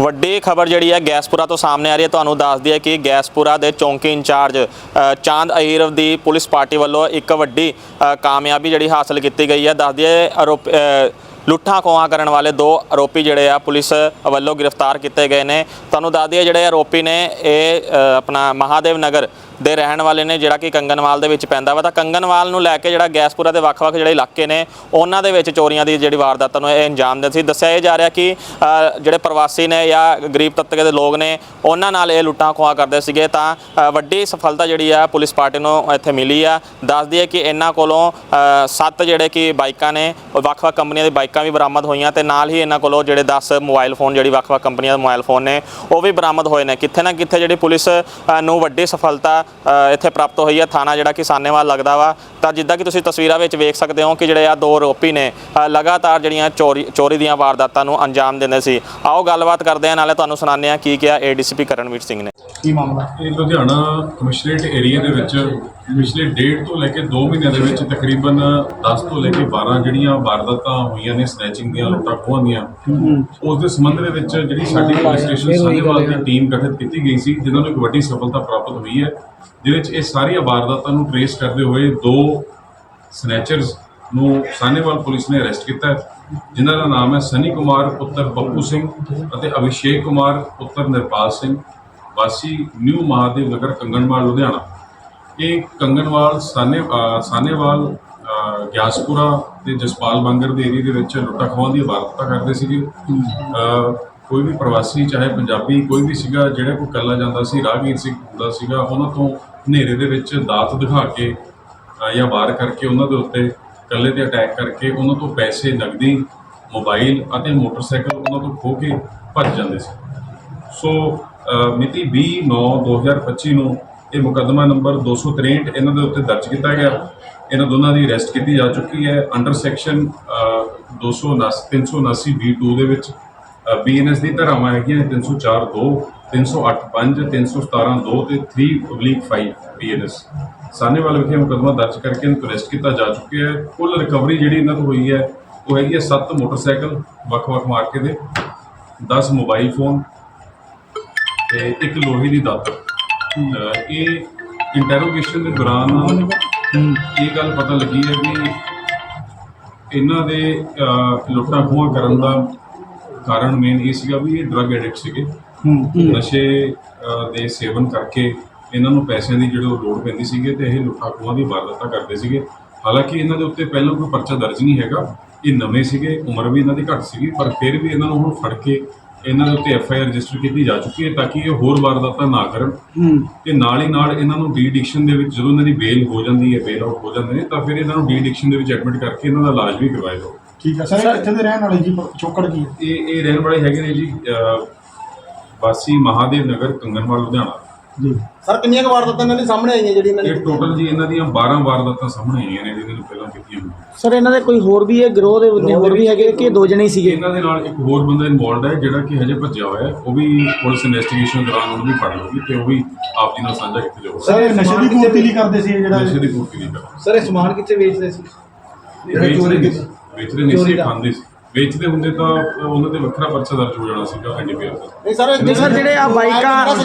ਵੱਡੀ ਖਬਰ ਜਿਹੜੀ ਹੈ ਗੈਸਪੁਰਾ ਤੋਂ ਸਾਹਮਣੇ ਆ ਰਹੀ ਹੈ। ਤੁਹਾਨੂੰ ਦੱਸ ਦਈਏ ਕਿ ਗੈਸਪੁਰਾ ਦੇ ਚੌਂਕੀ ਇੰਚਾਰਜ ਚਾਂਦ ਅਹੀਰਵ ਦੀ ਪੁਲਿਸ ਪਾਰਟੀ ਵੱਲੋਂ ਇੱਕ ਵੱਡੀ ਕਾਮਯਾਬੀ ਜਿਹੜੀ ਹਾਸਲ ਕੀਤੀ ਗਈ ਹੈ। ਦੱਸ ਦਈਏ ਲੁੱਟਾਂ ਖੋਹਾਂ ਕਰਨ ਵਾਲੇ ਦੋ ਆਰੋਪੀ ਜਿਹੜੇ ਆ ਪੁਲਿਸ ਵੱਲੋਂ ਗ੍ਰਿਫਤਾਰ ਕੀਤੇ ਗਏ ਨੇ। ਤੁਹਾਨੂੰ ਦੱਸ ਦਈਏ ਜਿਹੜੇ ਆਰੋਪੀ ਨੇ, ਇਹ ਆਪਣਾ ਮਹਾਦੇਵ ਨਗਰ ਦੇ ਰਹਿਣ ਵਾਲੇ ਨੇ, ਜਿਹੜਾ ਕਿ ਕੰਗਨਵਾਲ ਦੇ ਵਿੱਚ ਪੈਂਦਾ ਵਾ। ਤਾਂ ਕੰਗਨਵਾਲ ਨੂੰ ਲੈ ਕੇ ਜਿਹੜਾ ਗੈਸਪੁਰਾ ਦੇ ਵੱਖ-ਵੱਖ ਜਿਹੜੇ ਇਲਾਕੇ ਨੇ, ਉਹਨਾਂ ਦੇ ਵਿੱਚ ਚੋਰੀਆਂ ਦੀ ਜਿਹੜੀ ਵਾਰਦਾਤਾਂ ਨੂੰ ਇਹ ਅੰਜਾਮ ਦਿੰਦੇ ਸੀ ਦੱਸਿਆ ਇਹ ਜਾ ਰਿਹਾ ਕਿ ਜਿਹੜੇ ਪ੍ਰਵਾਸੀ ਨੇ ਜਾਂ ਗਰੀਬ ਤਬਕੇ ਦੇ ਲੋਕ ਨੇ, ਉਹਨਾਂ ਨਾਲ ਇਹ ਲੁੱਟਾਂ ਖੋਹਾਂ ਕਰਦੇ ਸੀਗੇ। ਤਾਂ ਵੱਡੀ ਸਫਲਤਾ ਜਿਹੜੀ ਆ ਪੁਲਿਸ ਪਾਰਟੀ ਨੂੰ ਇੱਥੇ ਮਿਲੀ ਆ। ਦੱਸਦੀ ਹੈ ਕਿ ਇਹਨਾਂ ਕੋਲੋਂ ਸੱਤ ਜਿਹੜੇ ਕਿ ਬਾਈਕਾਂ ਨੇ ਵੱਖ-ਵੱਖ ਕੰਪਨੀਆਂ ਦੀ ਬਾਈਕਾਂ ਵੀ ਬਰਾਮਦ ਹੋਈਆਂ ਤੇ ਨਾਲ ਹੀ ਇਹਨਾਂ ਕੋਲੋਂ ਜਿਹੜੇ 10 ਮੋਬਾਈਲ ਫੋਨ, ਜਿਹੜੀ ਵੱਖ-ਵੱਖ ਕੰਪਨੀਆਂ ਦੇ ਮੋਬਾਈਲ ਫੋਨ ਨੇ, ਉਹ ਵੀ ਬਰਾਮਦ ਹੋਏ ਨੇ। ਕਿੱਥੇ ਨਾ ਕਿੱਥੇ ਜਿਹੜੀ ਪੁਲਿਸ ਨੂੰ ਵੱਡੀ ਸਫਲਤਾ ਇੱਥੇ ਪ੍ਰਾਪਤ ਹੋਈ ਹੈ। ਥਾਣਾ ਜਿਹੜਾ ਕਿ ਲੱਗਦਾ ਵਾ। ਤਾਂ ਜਿੱਦਾਂ ਕਿ ਤੁਸੀਂ ਤਸਵੀਰਾਂ ਵਿੱਚ ਵੇਖ ਸਕਦੇ ਹੋ ਕਿ ਜਿਹੜੇ ਆ ਦੋ ਆਰੋਪੀ ਨੇ ਲਗਾਤਾਰ ਜਿਹੜੀਆਂ ਚੋਰੀ ਚੋਰੀ ਦੀਆਂ ਵਾਰਦਾਤਾਂ ਨੂੰ ਅੰਜਾਮ ਦਿੰਦੇ ਸੀ। ਆਓ ਗੱਲਬਾਤ ਕਰਦੇ ਹਾਂ, ਨਾਲੇ ਤੁਹਾਨੂੰ ਸੁਣਾਉਂਦੇ ਹਾਂ ਕੀ ਕਿਹਾ ਏਡੀਸੀਪੀ ਕਰਨਵੀਰ ਸਿੰਘ ਨੇ। ਕੀ ਮਾਮਲਾ? ਇਹ ਲੁਧਿਆਣਾ ਕਮਿਸ਼ਨਰੇਟ ਏਰੀਆ ਦੇ ਵਿੱਚ ਪਿਛਲੇ ਡੇਢ ਤੋਂ ਲੈ ਕੇ 2 ਮਹੀਨਿਆਂ ਦੇ ਵਿੱਚ ਤਕਰੀਬਨ 10 ਤੋਂ ਲੈ ਕੇ 12 ਜਿਹੜੀਆਂ ਵਾਰਦਾਤਾਂ ਹੋਈਆਂ ਨੇ ਸਨੈਚਿੰਗ ਦੀਆਂ ਲੁੱਟਾਂ ਖੋਹਾਂ ਦੀਆਂ, ਉਸ ਦੇ ਸੰਬੰਧ ਦੇ ਵਿੱਚ ਜਿਹੜੀ ਸਾਡੀ ਪੁਲਿਸ ਸਟੇਸ਼ਨ ਸਾਹਨੇਵਾਲ ਦੀ ਟੀਮ ਗਠਿਤ ਕੀਤੀ ਗਈ ਸੀ, ਜਿਨ੍ਹਾਂ ਨੂੰ ਇੱਕ ਵੱਡੀ ਸਫਲਤਾ ਪ੍ਰਾਪਤ ਹੋਈ ਹੈ, ਜਿਹਦੇ ਵਿੱਚ ਇਹ ਸਾਰੀਆਂ ਵਾਰਦਾਤਾਂ ਨੂੰ ਟ੍ਰੇਸ ਕਰਦੇ ਹੋਏ ਦੋ ਸਨੈਚਰਸ ਨੂੰ ਸਾਹਨੇਵਾਲ ਪੁਲਿਸ ਨੇ ਅਰੈਸਟ ਕੀਤਾ ਜਿਨ੍ਹਾਂ ਦਾ ਨਾਮ ਹੈ ਸਨੀ ਕੁਮਾਰ, ਪੁੱਤਰ ਬੱਪੂ ਸਿੰਘ ਅਤੇ ਅਭਿਸ਼ੇਕ ਕੁਮਾਰ, ਪੁੱਤਰ ਨਿਰਪਾਲ ਸਿੰਘ, ਵਾਸੀ ਨਿਊ ਮਹਾਦੇਵ ਨਗਰ, ਕੰਗਣਵਾਲ, ਲੁਧਿਆਣਾ। ਇਹ ਕੰਗਨਵਾਲ ਸਾਨੇ ਸਾਨੇਵਾਲ ਗਿਆਸਪੁਰਾ ਤੇ ਜਸਪਾਲ ਬੰਗਰ ਦੇ ਏਰੀਆ ਦੇ ਵਿੱਚ ਲੁੱਟਾਂ ਖੋਹਾਂ ਦੀ ਵਾਰਦਾਤਾਂ ਕਰਦੇ ਸੀਗੇ। ਕੋਈ ਵੀ ਪ੍ਰਵਾਸੀ ਚਾਹੇ ਪੰਜਾਬੀ ਕੋਈ ਵੀ ਸੀਗਾ ਜਿਹੜਾ ਕੋਈ ਕੱਲਾ ਜਾਂਦਾ ਸੀ ਰਾਹਗੀਰ ਸੀ ਹੁੰਦਾ ਸੀਗਾ ਉਹਨਾਂ ਤੋਂ ਹਨੇਰੇ ਦੇ ਵਿੱਚ ਦਾਤ ਦਿਖਾ ਕੇ ਜਾਂ ਵਾਰ ਕਰਕੇ ਉਹਨਾਂ ਦੇ ਉੱਤੇ ਕੱਲੇ ਤੇ ਅਟੈਕ ਕਰਕੇ ਉਹਨਾਂ ਤੋਂ ਪੈਸੇ ਨਗਦੀ ਮੋਬਾਈਲ ਅਤੇ ਮੋਟਰਸਾਈਕਲ ਉਹਨਾਂ ਤੋਂ ਖੋਹ ਕੇ ਭੱਜ ਜਾਂਦੇ ਸੀ। ਸੋ ਅ, ਮਿਤੀ 20/9/2025 ਨੂੰ ਇਹ ਮੁਕੱਦਮਾ ਨੰਬਰ 263 ਇਹਨਾਂ ਦੇ ਉੱਤੇ ਦਰਜ ਕੀਤਾ ਗਿਆ। ਇਹਨਾਂ ਦੋਨਾਂ ਦੀ ਅਰੈਸਟ ਕੀਤੀ ਜਾ ਚੁੱਕੀ ਹੈ ਅੰਡਰ ਸੈਕਸ਼ਨ 279 379 B2 ਦੇ ਵਿੱਚ। ਬੀਐਨਐਸ ਦੀ ਧਾਰਾਵਾਂ ਹੈਗੀਆਂ 304 2 308 5 317 2 ਤੇ 3/5 ਬੀਐਨਐਸ ਸਾਨੇਵਾਲ ਵਿਖੇ ਮੁਕੱਦਮਾ ਦਰਜ ਕਰਕੇ ਇਹਨਾਂ ਨੂੰ ਅਰੈਸਟ ਕੀਤਾ ਜਾ ਚੁੱਕਿਆ ਹੈ। ਕੁੱਲ ਰਿਕਵਰੀ ਜਿਹੜੀ ਇਹਨਾਂ ਤੋਂ ਹੋਈ ਹੈ, ਉਹ ਹੈਗੀ ਹੈ 7 ਮੋਟਰਸਾਈਕਲ ਵੱਖ-ਵੱਖ ਮਾਰਕੇ ਦੇ 10 ਮੋਬਾਈਲ ਫੋਨ ਤੇ ਇੱਕ ਲੋਹੇ ਦੀ ਦਾਤਰ। ਅਹ ਇਹ ਇੰਟਰੋਗੇਸ਼ਨ ਦੇ ਦੌਰਾਨ ਇਹ ਗੱਲ ਪਤਾ ਲੱਗੀ ਹੈ ਕਿ ਇਹਨਾਂ ਦੇ ਅਹ, ਲੁੱਟਾਂ ਖੋਹਾਂ ਕਰਨ ਦਾ ਕਾਰਨ ਮੇਨ ਇਹ ਸੀਗਾ ਵੀ ਇਹ ਡਰੱਗ ਐਡਿਕਟ ਸੀਗੇ। ਨਸ਼ੇ ਅਹ, ਦੇ ਸੇਵਨ ਕਰਕੇ ਇਹਨਾਂ ਨੂੰ ਪੈਸਿਆਂ ਦੀ ਜਿਹੜੀ ਲੋੜ ਪੈਂਦੀ ਸੀਗੇ ਤੇ ਇਹ ਲੁੱਟਾਂ ਖੋਹਾਂ ਦੀ ਵਾਰਦਾਤਾਂ ਕਰਦੇ ਸੀਗੇ। ਹਾਲਾਂਕਿ ਇਹਨਾਂ ਦੇ ਉੱਤੇ ਪਹਿਲਾਂ ਕੋਈ ਪਰਚਾ ਦਰਜ ਨਹੀਂ ਹੈਗਾ। ਇਹ ਨਵੇਂ ਸੀਗੇ ਉਮਰ ਵੀ ਇਹਨਾਂ ਦੀ ਘੱਟ ਸੀਗੀ ਪਰ ਫਿਰ ਵੀ ਇਹਨਾਂ ਨੂੰ ਹੁਣ ਫੜ ਕੇ ਇਹਨਾਂ ਦੇ ਉੱਤੇ ਐਫ ਆਈ ਆਰ ਰਜਿਸਟਰ ਕੀਤੀ ਜਾ ਚੁੱਕੀ ਹੈ ਤਾਂ ਕਿ ਇਹ ਹੋਰ ਵਾਰਦਾਤਾਂ ਨਾ ਕਰਨ। ਤੇ ਨਾਲ ਹੀ ਨਾਲ ਇਹਨਾਂ ਨੂੰ ਡੀ ਐਡਿਕਸ਼ਨ ਦੇ ਵਿੱਚ ਜਦੋਂ ਇਹਨਾਂ ਦੀ ਬੇਲ ਹੋ ਜਾਂਦੀ ਹੈ ਬੇਲ ਆਊਟ ਹੋ ਜਾਂਦੇ ਨੇ ਤਾਂ ਫਿਰ ਇਹਨਾਂ ਨੂੰ ਡੀ ਐਡਿਕਸ਼ਨ ਦੇ ਵਿੱਚ ਐਡਮਿਟ ਕਰਕੇ ਇਹਨਾਂ ਦਾ ਇਲਾਜ ਵੀ ਕਰਵਾਇਆ ਜਾਓ ਠੀਕ ਹੈ। ਸਰ ਇਹ ਕਿੱਥੇ ਦੇ ਰਹਿਣ ਵਾਲੇ ਜੀ? ਚੋਕੜ ਕੀ ਹੈ? ਇਹ ਇਹ ਰਹਿਣ ਵਾਲੇ ਹੈਗੇ ਨੇ ਜੀ ਅਹ, ਵਾਸੀ ਮਹਾਦੇਵ ਨਗਰ ਕੰਗਨਵਾਲ ਲੁਧਿਆਣਾ। ਜੀ। ਸਰ ਕਿੰਨੀਆਂ ਕੁ ਵਾਰਦਾਤਾਂ ਇਹਨਾਂ ਦੀ ਸਾਹਮਣੇ ਆਈਆਂ ਜਿਹੜੀਆਂ ਇਹਨਾਂ ਇਹ ਨੇ ਟੋਟਲ ਜੀ ਇਹਨਾਂ ਦੀਆਂ 12 ਵਾਰਦਾਤਾਂ ਸਾਹਮਣੇ ਆਈਆਂ ਨੇ ਜਿਹਨਾਂ ਨੂੰ ਪਹਿਲਾਂ ਕੀਤੀਆਂ ਹੋਈਆਂ ਸਰ ਇਹਨਾਂ ਦੇ ਕੋਈ ਹੋਰ ਵੀ ਹੈ? ਗਰੋਹ ਦੇ ਬੰਦੇ ਹੋਰ ਵੀ ਹੈਗੇ ਕਿ ਦੋ ਜਣੇ ਹੀ ਸੀਗੇ? ਇਹਨਾਂ ਦੇ ਨਾਲ ਇੱਕ ਹੋਰ ਬੰਦਾ ਇਨਵੋਲਡ ਹੈ ਜਿਹੜਾ ਕਿ ਹਜੇ ਭੱਜਿਆ ਹੋਇਆ ਹੈ। ਉਹ ਵੀ ਪੁਲਿਸ ਇਨਵੈਸਟੀਗੇਸ਼ਨ ਦੌਰਾਨ ਉਹਨੂੰ ਵੀ ਫੜ ਲਊਗੀ ਤੇ ਉਹ ਵੀ ਆਪ ਜੀ ਨਾਲ ਸਾਂਝਾ ਕੀਤਾ ਜਾਊਗਾ ਸਰ ਇਹ ਨਸ਼ੇ ਦੀ ਪੂਰਤੀ ਲਈ ਕਰਦੇ ਸੀ ਇਹ ਜਿਹੜਾ ਨਸ਼ੇ ਦੀ ਪੂਰਤੀ ਨਹੀਂ ਕਰਦਾ। ਸਰ ਇਹ ਸਮਾਨ ਕਿੱਥੇ ਵੇਚਦੇ ਸੀ? ਵੇਚਦੇ ਨਹੀਂ ਸੀ। ਵੇਚਦੇ ਨਹੀਂ ਸੀ ਖਾਂਦੇ ਸੀ। ਵੇਚਦੇ ਹੁੰਦੇ ਤਾਂ ਉਹਨਾਂ ਤੇ ਵੱਖਰਾ ਪਰਚਾ ਦਰਜ ਹੋ ਜਾਣਾ ਸੀਗਾ ਐਨਡੀਪੀਆਰ ਦਾ ਨਹੀਂ ਸਰ ਨਹੀਂ ਸਰ ਜਿਹੜੇ ਆ ਬਾਈਕਾਂ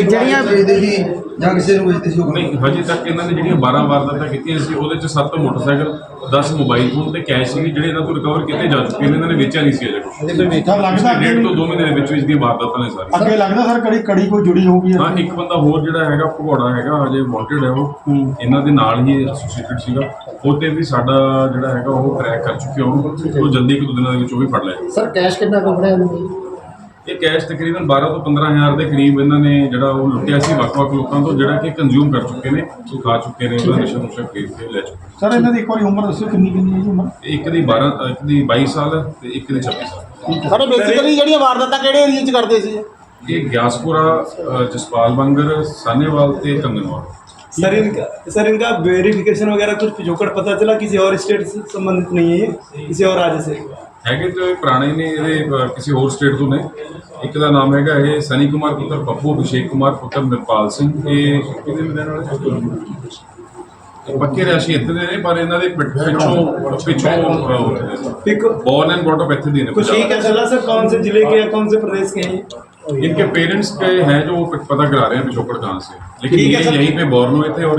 ਜਿਹੜੀਆਂ ਵੇਚਦੇ ਸੀ ਜਾਂ ਕਿਸੇ ਨੂੰ ਵੇਚਦੇ ਸੀ ਉਹ ਨਹੀਂ ਹਜੇ ਤੱਕ ਇਹਨਾਂ ਨੇ ਜਿਹੜੀਆਂ 12 ਵਾਰਦਾਤਾਂ ਕੀਤੀਆਂ ਸੀ ਉਹਦੇ ਚ 7 ਮੋਟਰਸਾਈਕਲ 10 ਮੋਬਾਈਲ ਫੋਨ ਤੇ ਕੈਸ਼ ਸੀ ਜਿਹੜੇ ਇਹਨਾਂ ਤੋਂ ਰਿਕਵਰ ਕੀਤੇ ਜਾ ਚੁੱਕੇ ਨੇ ਇਹਨਾਂ ਨੇ ਵੇਚਿਆ ਨਹੀਂ ਸੀ ਅਜੇ ਕੁਝ ਵੇਖਾ ਲੱਗਦਾ ਡੇਢ ਅੱਗੇ ਤੋਂ 2 ਮਹੀਨੇ ਦੇ ਵਿੱਚ ਵਿੱਚ ਦੀਆਂ ਵਾਰਦਾਤਾਂ ਨੇ ਸਾਰੀਆਂ। ਅੱਗੇ ਲੱਗਦਾ ਸਰ ਕੜੀ ਕੜੀ ਕੋਈ ਜੁੜੀ ਹੋਊਗੀ ਹਾਂ ਇੱਕ ਬੰਦਾ ਹੋਰ ਜਿਹੜਾ ਹੈਗਾ ਭਗੌੜਾ ਹੈਗਾ ਹਜੇ ਵਾਂਟਡ ਹੈ ਉਹ। ਇਹਨਾਂ ਦੇ ਨਾਲ ਹੀ ਐਸੋਸੀਏਟਡ ਸੀਗਾ। ਉਹ ਤੇ ਵੀ ਸਾਡਾ ਜਿਹੜਾ ਹੈਗਾ ਉਹ ਟਰੈਕ ਕਰ ਚੁੱਕੇ ਉਹ ਜਲਦੀ ਇੱਕ ਦੋ ਦਿਨਾਂ ਦੇ ਵਿੱਚ ਉਹ ਵੀ ਫੜ ਲਿਆ ਸਰ ਕੈਸ਼ ਕਿੰਨਾ ਕੁ ਫੜਿਆ ਇਹਨਾਂ ਇਹ ਕੈਸ਼ ਤਕਰੀਬਨ 12 ਤੋਂ 15000 ਦੇ ਕਰੀਬ ਇਹਨਾਂ ਨੇ ਜਿਹੜਾ ਉਹ ਲੁੱਟਿਆ ਸੀ ਵੱਖ-ਵੱਖ ਲੋਕਾਂ ਤੋਂ ਜਿਹੜਾ ਕਿ ਕੰਜ਼ਿਊਮ ਕਰ ਚੁੱਕੇ ਨੇ ਉਹ ਖਾ ਚੁੱਕੇ ਨੇ ਉਹਦਾ ਨਸ਼ਾ ਨੁਸ਼ਾ ਖਰੀਦ ਕੇ ਲੈ ਚੁੱਕੇ ਸਰ ਇਹਨਾਂ ਦੀ ਇੱਕ ਵਾਰੀ ਉਮਰ ਦੱਸਿਓ ਕਿੰਨੀ ਕਿੰਨੀ ਹੈ ਜੀ ਉਮਰ? ਇੱਕ ਦੀ 12 ਇੱਕ ਦੀ 22 ਸਾਲ ਹੈ ਤੇ ਇੱਕ ਦੀ 26 ਸਾਲ। ਸਰ ਬੇਸਿਕਲੀ ਜਿਹੜੀਆਂ ਵਾਰਦਾਤਾਂ ਕਿਹੜੇ ਏਰੀਆ 'ਚ ਕਰਦੇ ਸੀ? ਇਹ ਗਿਆਸਪੁਰਾ ਅ, ਜਸਪਾਲ ਬੰਗਰ ਸਾਨੇਵਾਲ ਤੇ ਕੰਗਨਵਾਲ। सर इनका सर इनका वेरिफिकेशन वगैरह कुछ पिछोकड़ पता चला किसी और स्टेट से संबंधित नहीं है ये, किसी और राज्य से ਹੈਗੇ ਤੇ ਇਹ ਪੁਰਾਣੇ ਨੇ ਇਹਦੇ ਅ, ਕਿਸੇ ਹੋਰ ਸਟੇਟ ਤੋਂ ਨੇ ਇੱਕ ਦਾ ਨਾਮ ਹੈਗਾ ਇਹ ਸਨੀ ਕੁਮਾਰ ਪੁੱਤਰ ਪੱਪੂ ਅਭਿਸ਼ੇਕ ਕੁਮਾਰ ਪੁੱਤਰ ਨਿਰਪਾਲ ਸਿੰਘ ਇਹ ਕਿਹਦੇ ਦੇ ਰਹਿਣ ਵਾਲੇ ਪੱਕੇ ਰਿਹਾਸ਼ੀ ਇੱਥੇ ਦੇ ਨੇ ਪਰ ਇਹਨਾਂ ਦੇ ਪਿ- ਪਿੱਛੋਂ ਪਿੱਛੋਂ pick born and brought up ਇੱਥੇ ਦੇ ਨੇ कुछ ठीक है चला सर कौन से जिले के हैं कौन से प्रदेश के हैं ये? इनके पेरेंट्स के हैं जो पता करा रहे हैं पिछोकड़ कहाँ से लेकिन ठीक है ये सर। यहीं पे बोर्न हुए थे और